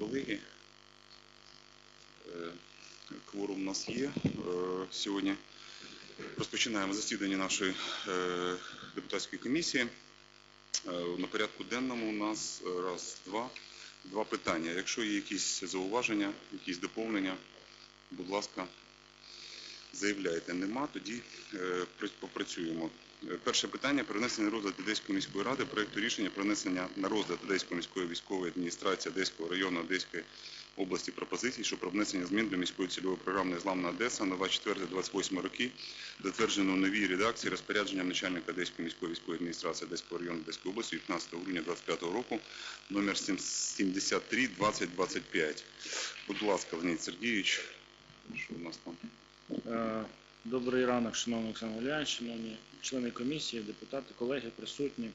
колеги. Е, Кворум у нас є е, сьогодні. Розпочинаємо засідання нашої е, депутатської комісії. На порядку денному у нас раз, два, два питання. Якщо є якісь зауваження, якісь доповнення, будь ласка, заявляйте. Нема, тоді попрацюємо. Е, Перше питання про внесення на розгляд Одеської міської ради проекту рішення про внесення на розгляд Одеської міської військової адміністрації Одеського району Одеської області пропозицій, що про внесення змін до міської цільової програми «Незламна Одеса» на 24-28 роки, затверджено у новій редакції розпорядженням начальника Одеської міської військової адміністрації Одеського району Одеської області від 15 грудня 2025 року, номер 73 2025. Будь ласка, Леонід Сергійович, що у нас там? Добрий ранок, шановний Олександр Валерійович, шановні члени комісії, депутати, колеги, присутні.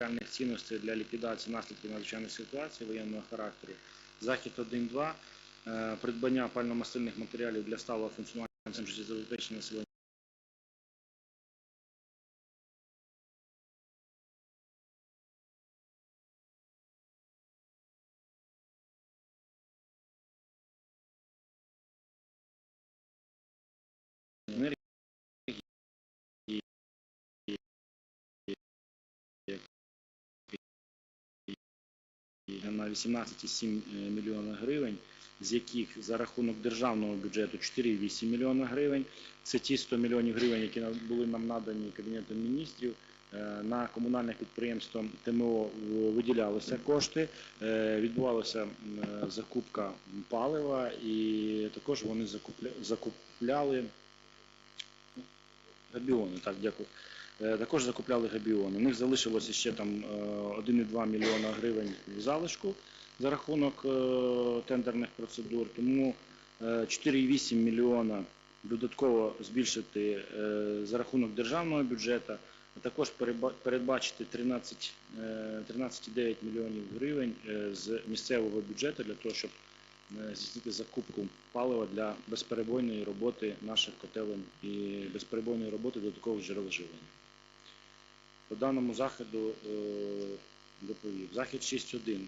Матеріальних цінностей для ліквідації наслідків надзвичайних ситуацій воєнного характеру. Захід 1.2. е, Придбання пально-мастильних матеріалів для сталого функціонування центру життєзабезпечення населення на 18,7 мільйона гривень, з яких за рахунок державного бюджету 4,8 мільйона гривень. Це ті 100 мільйонів гривень, які були нам надані Кабінетом міністрів. Е, На комунальне підприємство ТМО виділялися кошти, е, відбувалася е, закупка палива і також вони закупля- закупляли Габіони, так, дякую. Е, Також закупляли габіони. У них залишилося ще там е, 1,2 мільйона гривень в залишку за рахунок е, тендерних процедур. Тому е, 4,8 мільйона додатково збільшити е, за рахунок державного бюджету, а також передбачити 13, е, 13,9 мільйонів гривень е, з місцевого бюджету для того, щоб е, здійснити закупку палива для безперебойної роботи наших котелень і безперебойної роботи додаткових джерел живлення. По даному заходу е, доповів. Захід 6.1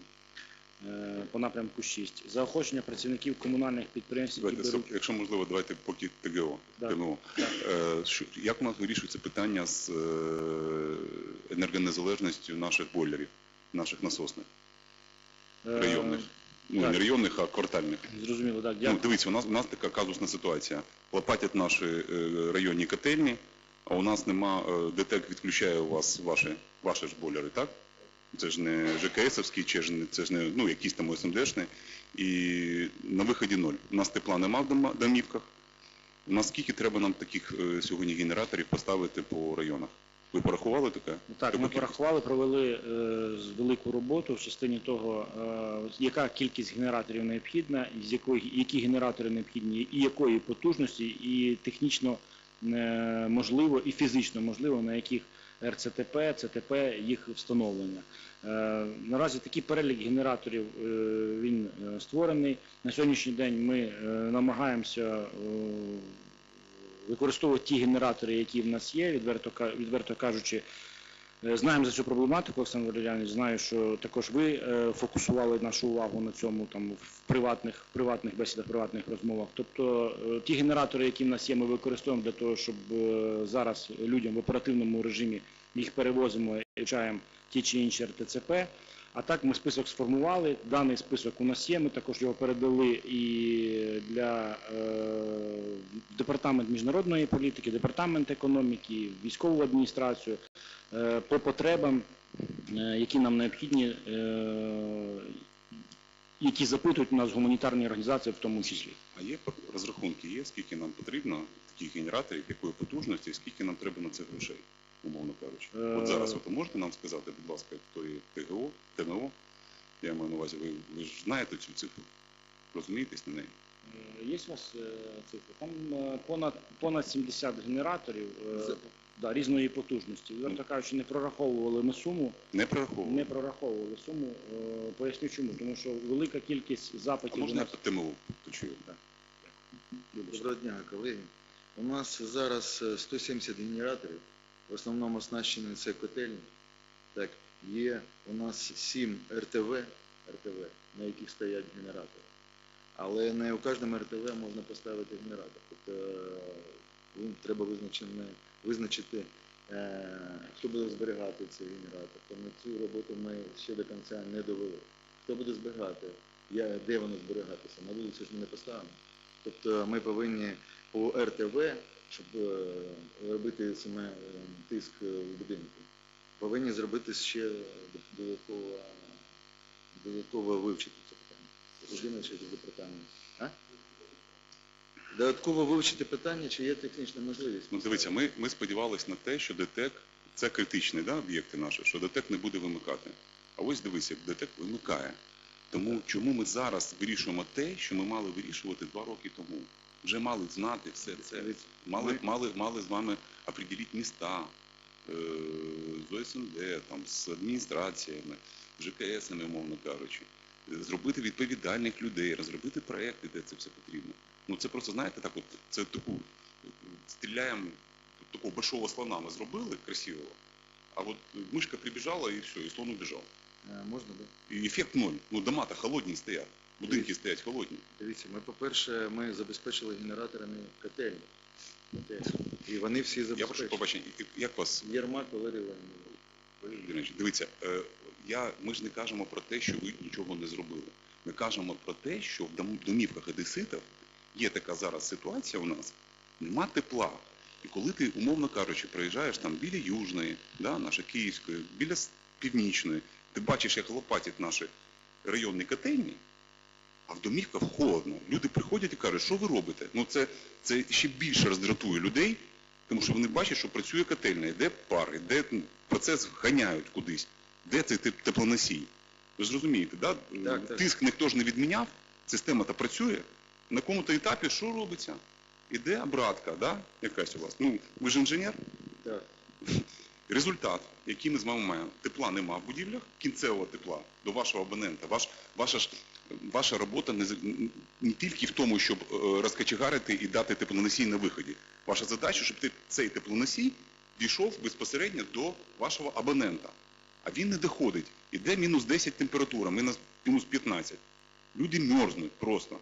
е, по напрямку 6. Заохочення працівників комунальних підприємств, які Давайте, беруть... якщо можливо, давайте поки ТГО. Да. ТМО. Так. Е, що- Як у нас вирішується питання з е, енергонезалежністю наших бойлерів, наших насосних, Е, районних? Ну, так. не районних, а квартальних. Зрозуміло, так, Ну, дивіться, у нас, у нас така казусна ситуація. Лопатять наші е, районні котельні, а у нас нема, е, ДТЕК відключає у вас ваші, ваші ж бойлери, так? Це ж не ЖКСовський, чи ж не, це ж не ну, якісь там ОСМДшні. І на виході ноль. У нас тепла нема в домівках. У нас скільки треба нам таких е, сьогодні генераторів поставити по районах? Ви порахували таке? Так, ми кількість? порахували, провели е, велику роботу в частині того, е, яка кількість генераторів необхідна, з якої, які генератори необхідні, і якої потужності, і технічно можливо, і фізично можливо, на яких РЦТП, ЦТП їх встановлення. Е, Наразі такий перелік генераторів е, він е, створений. На сьогоднішній день ми е, намагаємося е, використовувати ті генератори, які в нас є, відверто, відверто кажучи. Е, Знаємо за цю проблематику, Олександр Валеріанович, знаю, що також ви е, фокусували нашу увагу на цьому там в приватних, приватних бесідах, приватних розмовах. Тобто е, ті генератори, які в нас є, ми використовуємо для того, щоб зараз людям в оперативному режимі їх перевозимо і вчаємо ті чи інші РТЦП. А так ми список сформували. Даний список у нас є. Ми також його передали і для е, департамент міжнародної політики, департамент економіки, військову адміністрацію е, по потребам, е, які нам необхідні, які запитують у нас гуманітарні організації в тому числі. А є розрахунки, є, скільки нам потрібно таких генераторів, якої потужності, скільки нам треба на це грошей, умовно кажучи. Е, От зараз ви можете нам сказати, будь ласка, тої ТГО, ТМО, я маю на увазі, ви, ви ж знаєте цю цифру, розумієтесь на неї? Е, Є у вас е, цифри? Там понад, понад 70 генераторів да, різної потужності. Відверто кажучи, не прораховували ми суму. Не прораховували. Не прораховували суму. Поясню чому. Тому що велика кількість запитів до можна я по ТМО почую? Вибачте. Доброго дня, колеги. У нас зараз е, 170 генераторів, в основному оснащені це котельні. Так, є у нас 7 РТВ, РТВ, на яких стоять генератори. Але не у кожному РТВ можна поставити генератор. Тобто е, їм треба визначити, е, хто буде зберігати цей генератор. Тому цю роботу ми ще до кінця не довели. Хто буде зберігати, я, де воно зберігатися? На вулиці ж ми не поставимо. Тобто ми повинні по РТВ, щоб е, робити саме е, тиск е, в будинку, повинні зробити ще додатково, додатково вивчити це питання. Що це департамент. А? Додатково вивчити питання, чи є технічна можливість. Ну дивіться, ми, ми сподівалися на те, що ДТЕК, це критичні да, об'єкти наші, що ДТЕК не буде вимикати. А ось дивися, ДТЕК вимикає. Тому чому ми зараз вирішуємо те, що ми мали вирішувати два роки тому? Вже мали знати все це. Мали, мали, мали з вами определити міста, е, з ОСНД, там, з адміністраціями, з ЖКСами, умовно кажучи, зробити відповідальних людей, розробити проекти, де це все потрібно. Ну це просто, знаєте, так от, це таку, стріляємо, такого большого слона ми зробили красивого, а от мишка прибіжала і все, і слон убіжав. Е, Можна? Да? І ефект ноль. Ну дома-то холодні стоять, будинки стоять холодні. Дивіться, ми, по-перше, ми забезпечили генераторами котельні. Котельні. І вони всі Я прошу забезпечені. побачення, як вас Єрмак Валерій Володимирович, Дивіться, е, я, ми ж не кажемо про те, що ви нічого не зробили. Ми кажемо про те, що в дом- домівках одеситів є така зараз ситуація у нас, нема тепла. І коли ти, умовно кажучи, проїжджаєш там біля Южної, да, нашої Київської, біля С- Північної, ти бачиш, як лопатять наші районні котельні, а в домівках холодно. Люди приходять і кажуть, що ви робите? Ну це, це ще більше роздратує людей, тому що вони бачать, що працює котельня, йде пар, йде ну, процес ганяють кудись. Де цей тип теплоносій? Ви ж розумієте, да? Так, так. тиск ніхто ж не відміняв, система то працює. На якому-то етапі що робиться? Іде обратка, да? якась у вас. Ну, ви ж інженер. Так. Результат, який ми з вами маємо. Тепла нема в будівлях, кінцевого тепла до вашого абонента. Ваш, ваша, ж, ваша робота не, не тільки в тому, щоб е, розкачегарити і дати теплоносій на виході. Ваша задача, щоб ти- цей теплоносій дійшов безпосередньо до вашого абонента. А він не доходить. Іде мінус 10 температура, мінус, мінус 15. Люди мерзнуть просто.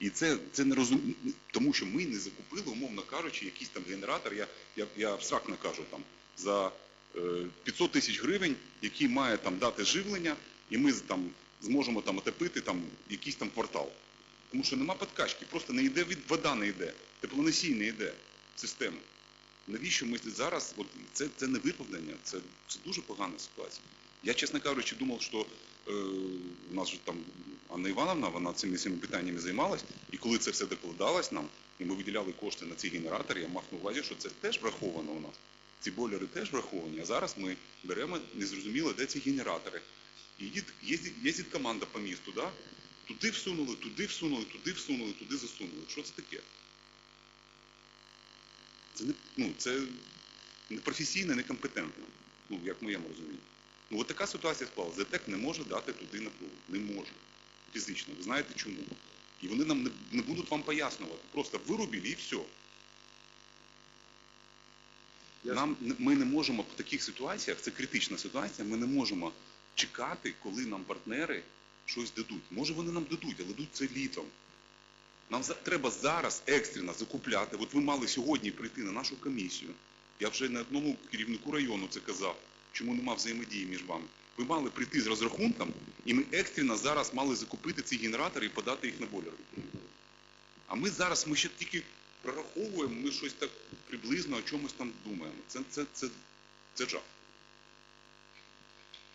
І це, це не розум... тому що ми не закупили, умовно кажучи, якийсь там генератор, я, я, я абстрактно кажу, там, за е, 500 тисяч гривень, який має там дати живлення, і ми там, зможемо там отопити там, якийсь там квартал. Тому що нема подкачки, просто не йде вода не йде, теплоносій не йде в систему. Навіщо ми зараз, от це, це не виправдання, це, це дуже погана ситуація. Я, чесно кажучи, думав, що е, у нас же там Анна Івановна, вона цими всіми питаннями займалась, і коли це все докладалось нам, і ми виділяли кошти на ці генератори, я мав на увазі, що це теж враховано у нас. Ці бойлери теж враховані, а зараз ми беремо незрозуміло, де ці генератори. Їдь- їздить, їздить команда по місту, да? туди всунули, туди всунули, туди всунули, туди засунули. Що це таке? Це не, ну, це непрофесійно, некомпетентно, ну, як в моєму розумінні. Ну, от така ситуація склалася. ЗТЕК не може дати туди напругу. Не може. Фізично. Ви знаєте чому? І вони нам не, не будуть вам пояснювати. Просто вирубили і все. Нам, ми не можемо в таких ситуаціях, це критична ситуація, ми не можемо чекати, коли нам партнери щось дадуть. Може вони нам дадуть, але дадуть це літом. Нам треба зараз екстрено закупляти. От ви мали сьогодні прийти на нашу комісію. Я вже не одному керівнику району це казав, чому нема взаємодії між вами. Ви мали прийти з розрахунком, і ми екстрено зараз мали закупити ці генератори і подати їх на бойлер. А ми зараз, ми ще тільки прораховуємо, ми щось так приблизно о чомусь там думаємо. Це, це, це, це жах.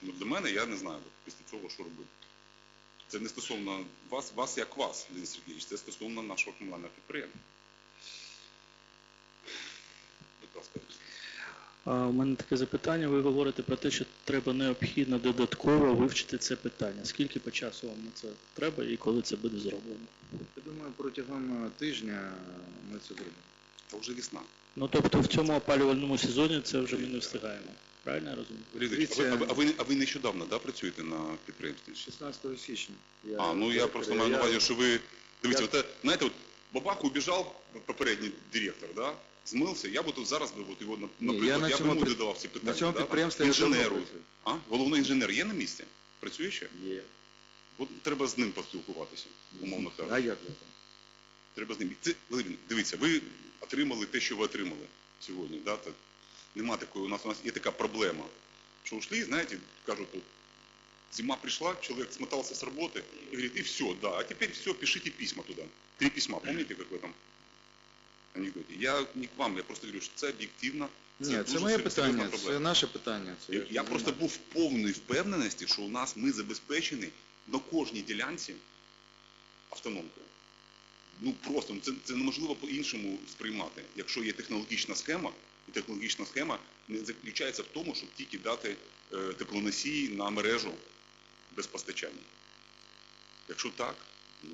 Ну, для мене я не знаю після цього, що робити. Це не стосовно вас, вас як вас, Денис Сергійович, це стосовно нашого комунального підприємства. Будь ласка. У мене таке запитання. Ви говорите про те, що треба необхідно додатково вивчити це питання. Скільки по часу вам на це треба і коли це буде зроблено? Я думаю, протягом тижня ми це зробимо. Це вже весна. Ну тобто в цьому опалювальному сезоні це вже ми не встигаємо. Правильно я розумію? Ліза, а, ви, а, ви, а, ви, а ви нещодавно да, працюєте на підприємстві? 16 січня. Я А, ну я просто маю на увазі, що ви. Дивіться, я- от, знаєте, от бабах убіжав попередній директор, да? змився, я би тут зараз би от його, на- Ні, я наприклад, на я, цьому б йому під- додавав ці питання. На цьому да? підприємстві я давно інженеру. працюю. А? Головний інженер є на місці? Працює ще? Є. От треба з ним поспілкуватися, умовно А кажучи. як ви там? Треба з ним. Це, Валерій, дивіться, ви отримали те, що ви отримали сьогодні. Да? Так, нема такої, у нас, у нас є така проблема, що ушли, знаєте, кажуть, тут, зима пришла, человек смотался с работы и говорит, и все, да, а теперь все, пишите письма туда. Три письма, помните, как в этом анекдоте? Я не к вам, я просто говорю, що це об'єктивно. Ні, це моє питання, проблема. це наше питання. Це Я, я просто був в повній впевненості, що у нас ми забезпечені на кожній ділянці автономкою. Ну просто ну, це, це неможливо по-іншому сприймати. Якщо є технологічна схема, і технологічна схема не заключається в тому, щоб тільки дати е, теплоносії на мережу без постачання. Якщо так, ну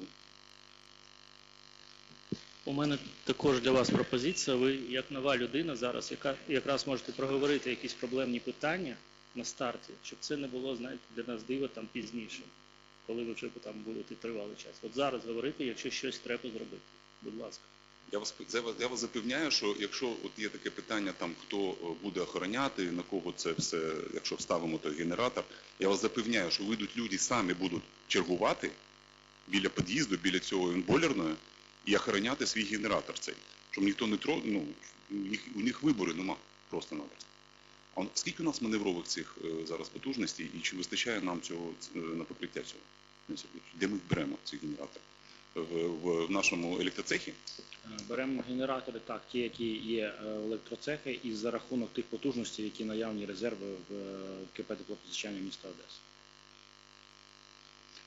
У мене також для вас пропозиція. Ви як нова людина зараз, якраз можете проговорити якісь проблемні питання на старті, щоб це не було, знаєте, для нас диво там пізніше, коли ви вже там будете тривалий час. От зараз говорити, якщо щось треба зробити. Будь ласка. Я вас, я вас- запевняю, що якщо от є таке питання, там хто е, буде охороняти, на кого це все, якщо вставимо той генератор, я вас запевняю, що вийдуть люди самі будуть чергувати біля під'їзду, біля цього бойлерної і охороняти свій генератор цей. Щоб ніхто не тро, ну, у них вибору нема просто-напросто. А скільки у нас маневрових цих е, зараз потужностей і чи вистачає нам цього е, на покриття цього? Де ми їх беремо, ці генератори? В, нашому електроцехі? Е, Беремо генератори, так, ті, які є е, в електроцехи, і за рахунок тих потужностей, які наявні резерви в е, КП теплопостачання міста Одеси.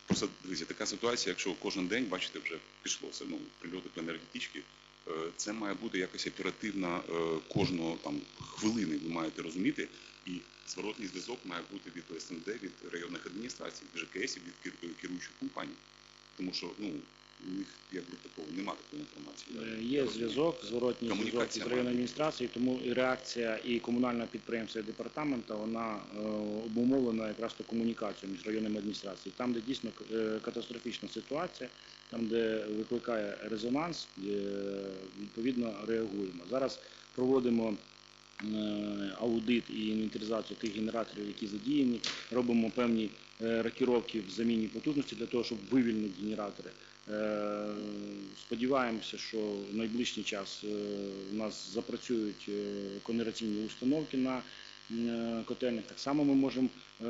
Просто дивіться, така ситуація, якщо кожен день, бачите, вже пішло це, ну, прильоти по енергетичці, е, це має бути якось оперативно е, кожного там хвилини, ви маєте розуміти, і зворотний зв'язок має бути від СМД, від районних адміністрацій, від ЖКС, від керуючих компаній. Тому що ну, у них якби такого немає такої інформації. Е, Є зв'язок, зворотній зв'язок має районної адміністрації, тому і реакція і комунального підприємства, і департамента, вона е, обумовлена якраз то комунікацією між районними адміністраціями. Там, де дійсно е, катастрофічна ситуація, там, де викликає резонанс, е, відповідно реагуємо. Зараз проводимо аудит і інвентаризацію тих генераторів, які задіяні, робимо певні рокіровки в заміні потужності для того, щоб вивільнити генератори. Е, Сподіваємося, що в найближчий час е, у нас запрацюють е, конераційні установки на е, котельних. Так само ми можемо е,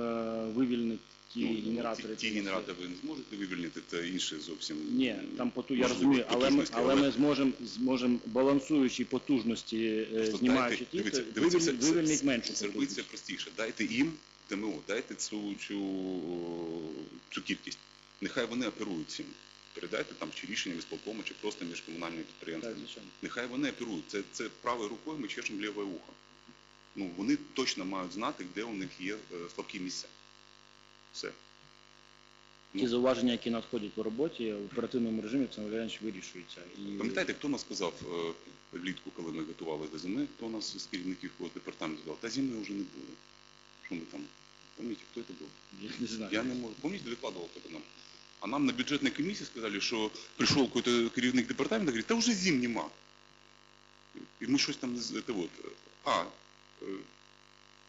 вивільнити ті Ну, генератори. ті, ті генератори ви не зможете вивільнити, це інше зовсім. Ні, там поту я розумію, але ми, але ми зможемо зможемо балансуючі потужності, е, Просто знімаючи дайте- ті, вивільнити меншу Зробити це простіше. Дайте їм ТМО, дайте цю, цю, цю кількість. Нехай вони оперують цим. Передайте там чи рішення висполкому, чи просто між комунальними підприємствами. Нехай вони оперують. Це, це правою рукою ми чешемо ліве ухо. Ну, вони точно мають знати, де у них є е, слабкі місця. Все. Ті зауваження, які надходять по роботі, в оперативному режимі Олександр Валерійович вирішується. І Пам'ятаєте, хто нас сказав е, влітку, коли ми готувалися до зими, хто нас з керівників департаменту сказав, та зими вже не буде. Що ми там? Пам'ятаєте, хто це був? я не знаю. Я не могу. Помните, докладывал это нам? А нам на бюджетной комиссии сказали, что пришел какой-то керівник департамента, говорит, да уже зим нема. И мы щось там, з- это вот, а, э,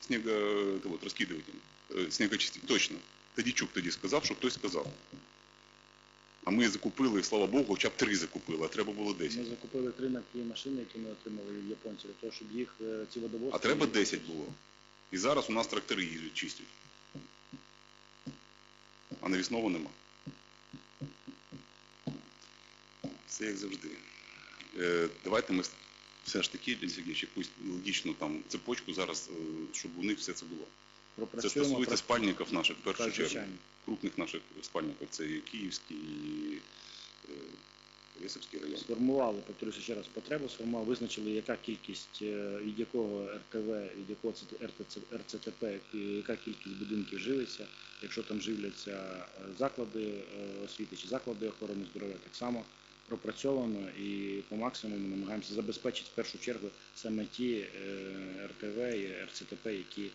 снего, это вот, розкидуватель, э, снегочиститель, точно. Тадічук тоді сказав, що хтось сказав. А ми закупили, слава Богу, хоча б три закупили, а треба було 10. Ми закупили три такі машини, які ми отримали від японців, для того, щоб їх е, ці водовозки... А треба 10 було. І зараз у нас трактори їздять, чистять. А навісного нема. Все як завжди. Е, давайте ми все ж таки, якусь логічну там цепочку зараз, е, щоб у них все це було. Це стосується спальників наших, в першу чергу. Крупних наших спальників. Це і Київський, і е, Лисівський район. Сформували, повторюся ще раз, потребу сформували, визначили, яка кількість, від якого РТВ, від якого це РЦТП, яка кількість будинків живиться, якщо там живляться заклади освіти чи заклади охорони здоров'я, так само пропрацьовано і по максимуму намагаємося забезпечити в першу чергу саме ті е, РТВ і РЦТП, які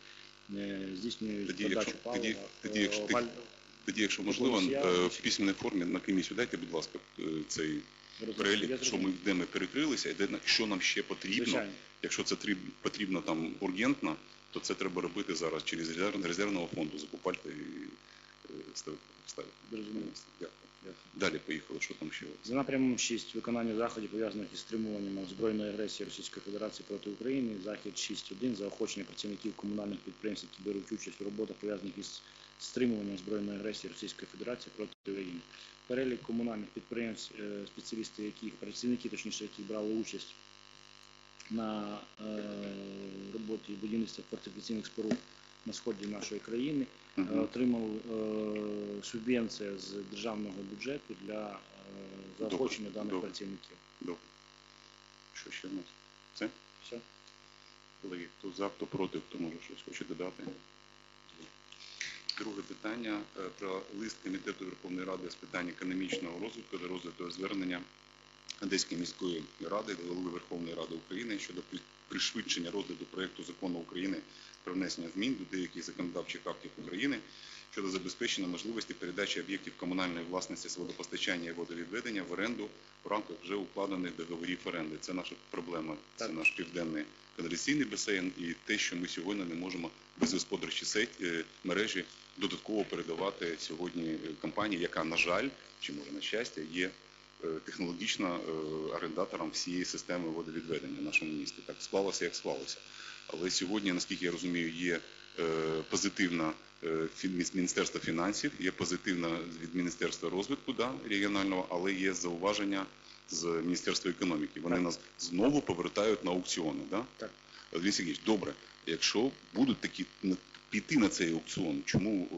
е, здійснюють Тоді, подачу якщо- палива. тоді- тоді, якщо е, ти- Тоді, якщо можливо, е, в письменній формі на комісію дайте, будь ласка, е, цей перелік, що ми де ми перекрилися, і де що нам ще потрібно. Звичайно. Якщо це тріб- потрібно там ургентно, то це треба робити зараз через резервного фонду, закупати і е, ставити. Дякую. Далі поїхали, що там ще? За напрямом 6 виконання заходів пов'язаних із стримуванням збройної агресії Російської Федерації проти України. Захід 6.1 заохочення працівників комунальних підприємств, які беруть участь у роботах пов'язаних із стримуванням збройної агресії Російської Федерації проти України. Перелік комунальних підприємств, е, спеціалісти яких працівники, точніше, які брали участь на е, роботі будівництва фортифікаційних споруд на сході нашої країни, е, отримав е, субвенція з державного бюджету для е, заохочення даних добре. працівників. Добре. Що ще в нас? Це? Все. Колеги, хто за, хто проти, хто може щось хоче додати? Друге питання про лист Комітету Верховної Ради з питань економічного розвитку до розгляду звернення Одеської міської ради до голови Верховної Ради України щодо пришвидшення розгляду проекту закону України про внесення змін до деяких законодавчих актів України щодо забезпечення можливості передачі об'єктів комунальної власності з водопостачання і водовідведення в оренду в рамках вже укладених договорів оренди. Це наша проблема, це наш південний каналізаційний басейн і те, що ми сьогодні не можемо без господарчі сеті е, мережі додатково передавати сьогодні е, компанії, яка, на жаль, чи може на щастя, є технологічно е, орендатором всієї системи водовідведення в нашому місті. Так склалося, як склалося. Але сьогодні, наскільки я розумію, є е, позитивна е, від Міністерства фінансів, є позитивна від Міністерства розвитку да, регіонального, але є зауваження з Міністерства економіки. Вони Так. нас знову повертають на аукціони. Да? Так. Сергійович, добре, якщо будуть такі піти на цей аукціон, чому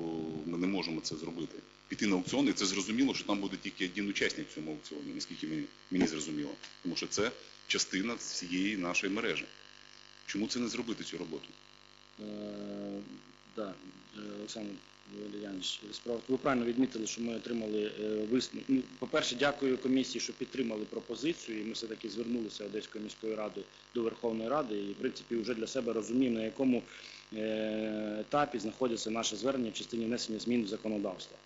ми не можемо це зробити? Піти на аукціон, і це зрозуміло, що там буде тільки один учасник в цьому аукціоні, наскільки мені, зрозуміло. Тому що це частина всієї нашої мережі. Чому це не зробити цю роботу? Е, е, Олександр Валеріанович, справа. Ви правильно відмітили, що ми отримали висновок. Ну, по-перше, дякую комісії, що підтримали пропозицію, і ми все-таки звернулися Одеською міською радою до Верховної Ради, і в принципі вже для себе розуміємо, на якому е, етапі знаходиться наше звернення в частині внесення змін в законодавство.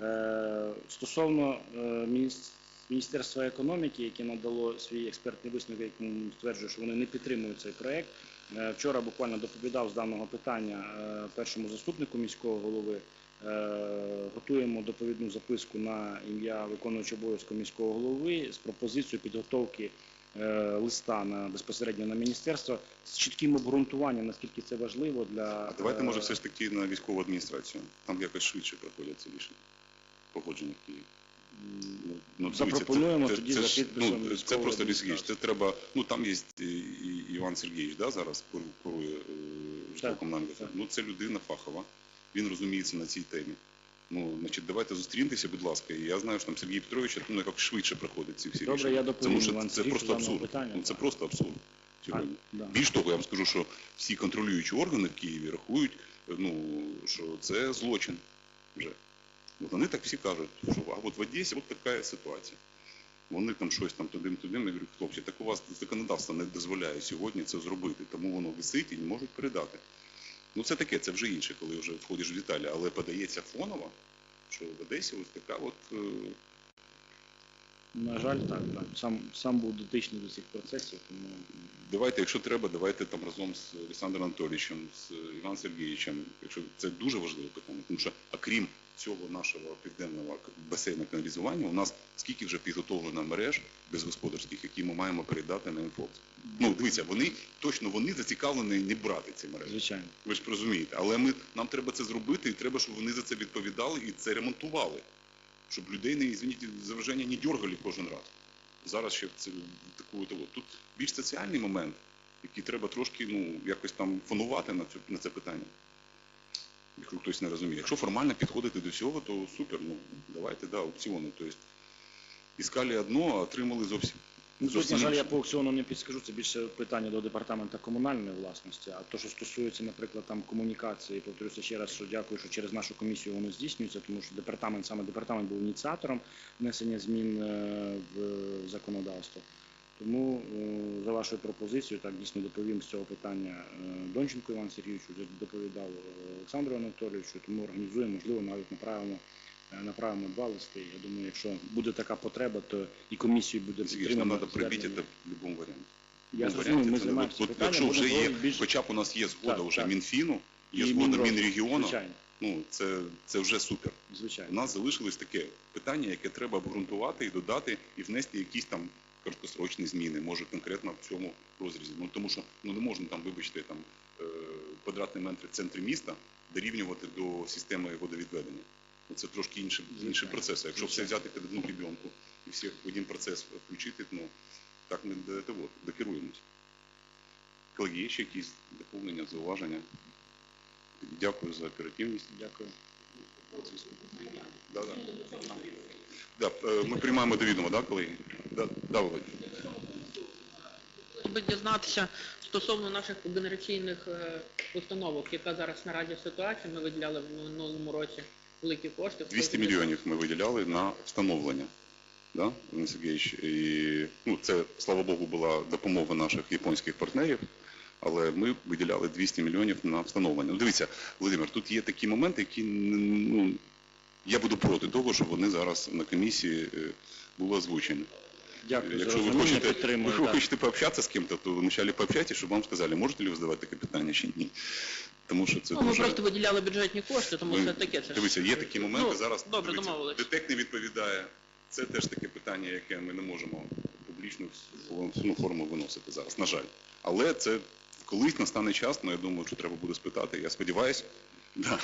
Е, Стосовно е, Міністерства економіки, яке надало свій експертний висновок, якому стверджує, що вони не підтримують цей проект. Е, Вчора буквально доповідав з даного питання е, першому заступнику міського голови. Е, Готуємо доповідну записку на ім'я виконуючого обов'язку міського голови з пропозицією підготовки листа на безпосередньо на міністерство з чітким обґрунтуванням, наскільки це важливо для А давайте, може, все ж таки на військову адміністрацію. Там якось швидше проходять ці рішення. Погодження в Києві. Ну, ну, Запропонуємо це, тоді це, за підписом ну, це просто Сергійович, це треба. Ну там є і Іван Сергійович, да, зараз курує е, фонд. Ну це людина фахова, він розуміється на цій темі. Ну, значить, давайте зустрінемося, будь ласка. І я знаю, що там Сергій Петрович ну, як швидше проходить ці всі Добре, рішення. я доповім Тому що Івану це Сергійовичу просто абсурд. питання, Ну, це просто абсурд сьогодні. Да. Більш того, я вам скажу, що всі контролюючі органи в Києві рахують, ну, що це злочин вже. Вони так всі кажуть, що а от в Одесі от така ситуація. Вони там щось там туди-туди, я говорю, хлопці, так у вас законодавство не дозволяє сьогодні це зробити, тому воно висить і не можуть передати. Ну це таке, це вже інше, коли вже входиш в деталі, але подається фоново, що в Одесі ось така от е, На жаль, так, так. Сам, сам був дотичний до цих процесів, тому Давайте, якщо треба, давайте там разом з Олександром Анатолійовичем, з Іваном Сергійовичем, якщо це дуже важливе питання, тому що окрім цього нашого південного басейну каналізування, у нас скільки вже підготовлено мереж безгосподарських, які ми маємо передати на інфокс. Ну, дивіться, вони точно вони зацікавлені не брати ці мережі. звичайно. Ви ж розумієте, але ми нам треба це зробити, і треба, щоб вони за це відповідали і це ремонтували, щоб людей не извините, не дергали кожен раз. Зараз ще це таку того. Тут більш соціальний момент, який треба трошки ну якось там фонувати на це, на це питання. Якщо хтось не розуміє. Якщо формально підходити до цього, то супер. Ну давайте да, аукціони. Тобто іскали одно, а отримали зовсім. Ну, тут, на жаль, я по аукціону не підскажу, це більше питання до департаменту комунальної власності. А то, що стосується, наприклад, там комунікації, повторюся ще раз, що дякую, що через нашу комісію воно здійснюється, тому що департамент, саме департамент був ініціатором внесення змін е, в законодавство. Тому е, за вашою пропозицією, так дійсно доповім з цього питання е, Донченко Іван Сергійовичу, доповідав Олександру Анатолійовичу, тому організуємо, можливо, навіть направимо направимо два листи. Я думаю, якщо буде така потреба, то і комісію буде Сергій, нам треба прибити це в будь-якому варіанті. Я зрозумів, ми займаємося от- от питанням, Якщо вже будемо є, говорити більше. хоча б у нас є згода Так, вже так. Мінфіну, є І згода Мінрозвитку, Мінрегіону, Звичайно, ну це, це вже супер. У нас залишилось таке питання, яке треба обґрунтувати і додати, і внести якісь там короткосрочні зміни, може конкретно в цьому розрізі. Ну тому що ну не можна там, вибачте, там е, квадратний метр в центрі міста дорівнювати до системи водовідведення. Ну, Це трошки інший, інший процес. Якщо все взяти під одну підйомку і всіх в один процес включити, ну так не до того, докеруємось. Колеги, є ще якісь доповнення, зауваження? Дякую за оперативність. Дякую. Да, да. Да, е, ми приймаємо до відома, да, колеги? Да, да, би дізнатися стосовно наших генераційних е, установок, яка зараз наразі ситуація. Ми виділяли в минулому році великі кошти. 200 мільйонів ми виділяли на встановлення. Да, Сергійович? І, ну, це, слава Богу, була допомога наших японських партнерів, але ми виділяли 200 мільйонів на встановлення. Ну, дивіться, Володимир, тут є такі моменти, які ну, я буду проти того, щоб вони зараз на комісії е, були озвучені. Дякую за Якщо ви хочете, підтримую. ви хочете пообщатися з ким-то, то вначале пообщайтесь, щоб вам сказали, можете ли ви задавати таке питання чи ні. Тому що це Ну, ми просто виділяли бюджетні кошти, тому Ви- це таке. Це Дивіться, є такі моменти Ну, зараз. Добре, дивіться, домовились. ДТЕК не відповідає. Це теж таке питання, яке ми не можемо в публічну ну, форму виносити зараз, на жаль. Але це колись настане час, ну я думаю, що треба буде спитати. Я сподіваюся, да,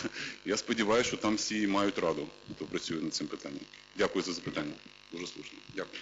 я сподіваюся, що там всі мають раду, хто працює над цим питанням. Дякую за запитання. Дуже слушно. Дякую.